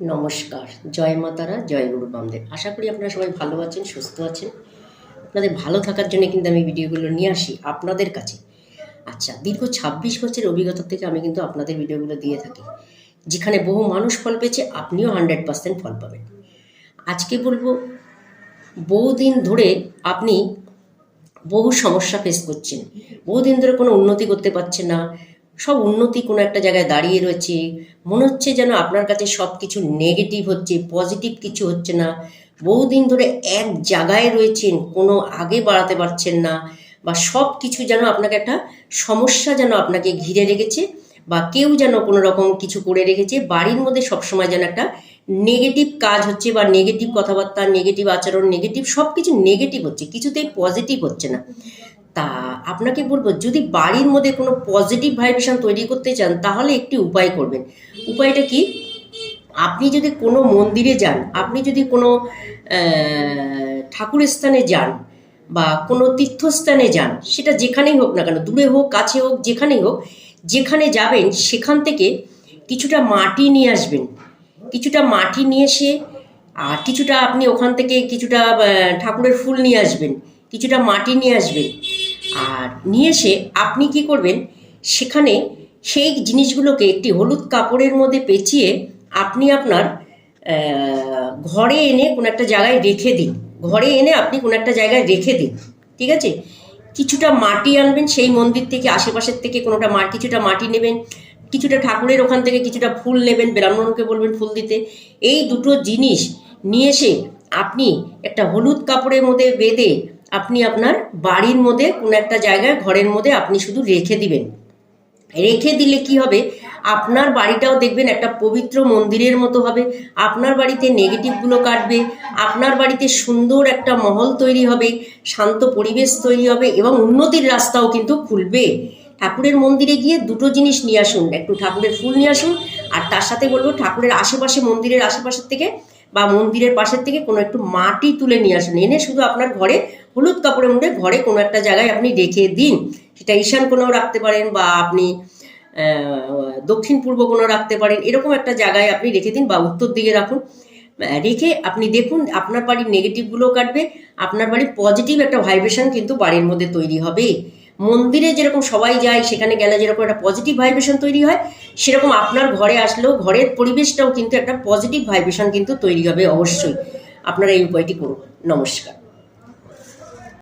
নমস্কার। জয় মাতারা জয় গুরু বামদেব। আশা করি আপনারা সবাই ভালো আছেন, সুস্থ আছেন। আপনাদের ভালো থাকার জন্য কিন্তু আমি ভিডিওগুলো নিয়ে আসি আপনাদের কাছে। আচ্ছা দীর্ঘ ছাব্বিশ বছরের অভিজ্ঞতা থেকে আমি কিন্তু আপনাদের ভিডিওগুলো দিয়ে থাকি। যেখানে বহু মানুষ ফল পেয়েছে, আপনিও হান্ড্রেড পার্সেন্ট ফল পাবেন। আজকে বলব, বহুদিন ধরে আপনি বহু সমস্যা ফেস করছেন। বহুদিন ধরে কোনো উন্নতি করতে পারছেন না সব উন্নতি কোনো একটা জায়গায় দাঁড়িয়ে রয়েছে। মনে হচ্ছে যেন আপনার কাছে সব কিছু নেগেটিভ হচ্ছে পজিটিভ কিছু হচ্ছে না। বহুদিন ধরে এক জায়গায় রয়েছেন, কোনো আগে বাড়াতে পারছেন না বা সব কিছু যেন আপনাকে একটা সমস্যা যেন আপনাকে ঘিরে রেখেছে বা কেউ যেন কোনো রকম কিছু করে রেখেছে। বাড়ির মধ্যে সবসময় যেন একটা নেগেটিভ কাজ হচ্ছে বা নেগেটিভ কথাবার্তা নেগেটিভ আচরণ নেগেটিভ সব কিছু নেগেটিভ হচ্ছে, কিছুতেই পজিটিভ হচ্ছে না। তা আপনাকে বলব যদি বাড়ির মধ্যে কোনো পজিটিভ ভাইব্রেশন তৈরি করতে চান তাহলে একটি উপায় করবেন। উপায়টা কি? আপনি যদি কোনো মন্দিরে যান আপনি যদি কোনো আহ, ঠাকুরের স্থানে যান বা কোনো তীর্থস্থানে যান সেটা যেখানেই হোক না কেন দূরে হোক কাছে হোক যেখানেই হোক যেখানে যাবেন সেখান থেকে কিছুটা মাটি নিয়ে আসবেন। কিছুটা মাটি নিয়ে এসে আর কিছুটা আপনি ওখান থেকে কিছুটা ঠাকুরের ফুল নিয়ে আসবেন। কিছুটা মাটি নিয়ে আসবেন। আর নিয়ে এসে আপনি কি করবেন? সেখানে সেই জিনিসগুলোকে একটি হলুদ কাপড়ের মধ্যে পেঁচিয়ে আপনি আপনার ঘরে এনে কোনো একটা জায়গায় রেখে দিন। ঘরে এনে আপনি কোনো একটা জায়গায় রেখে দিন, ঠিক আছে? কিছুটা মাটি আনবেন, সেই মন্দির থেকে, আশেপাশের থেকে কোনোটা মা, কিছুটা মাটি নেবেন, কিছুটা ঠাকুরের ওখান থেকে কিছুটা ফুল নেবেন, ব্রাহ্মণকে বলবেন ফুল দিতে। এই দুটো জিনিস নিয়ে এসে আপনি একটা হলুদ কাপড়ের মধ্যে বেঁধে আপনি আপনার বাড়ির মধ্যে কোনো একটা জায়গায়, ঘরের মধ্যে আপনি শুধু রেখে দিবেন। রেখে দিলে কি হবে? আপনার বাড়িটাও দেখবেন একটা পবিত্র মন্দিরের মতো হবে। আপনার বাড়িতে নেগেটিভগুলো কাটবে। আপনার বাড়িতে সুন্দর একটা মহল তৈরি হবে, শান্ত পরিবেশ তৈরি হবে এবং উন্নতির রাস্তাও কিন্তু খুলবে। ঠাকুরের মন্দিরে গিয়ে দুটো জিনিস নিয়ে আসুন। একটু ঠাকুরের ফুল নিয়ে আসুন আর তার সাথে বলব ঠাকুরের আশেপাশে, মন্দিরের আশেপাশের থেকে বা মন্দিরের পাশের থেকে কোনো একটু মাটি তুলে নিয়ে আসুন। এনে শুধু আপনার ঘরে হলুদ কাপড়ের মধ্যে ঘরে কোনো একটা জায়গায় আপনি রেখে দিন। সেটা ঈশান কোণেও রাখতে পারেন বা আপনি দক্ষিণ পূর্ব কোণেও রাখতে পারেন। এরকম একটা জায়গায় আপনি রেখে দিন বা উত্তর দিকে রাখুন। রেখে আপনি দেখুন আপনার বাড়ির নেগেটিভগুলো কাটবে, আপনার বাড়ির পজিটিভ একটা ভাইব্রেশন কিন্তু বাড়ির মধ্যে তৈরি হবে। মন্দিরে যেরকম সবাই যায়, সেখানে গেলে যেরকম একটা পজিটিভ ভাইব্রেশন তৈরি হয়, সেরকম আপনার ঘরে আসলেও ঘরের পরিবেশটাও কিন্তু একটা পজিটিভ ভাইব্রেশন কিন্তু তৈরি হবে অবশ্যই। আপনারা এই উপায়টি করুন। নমস্কার।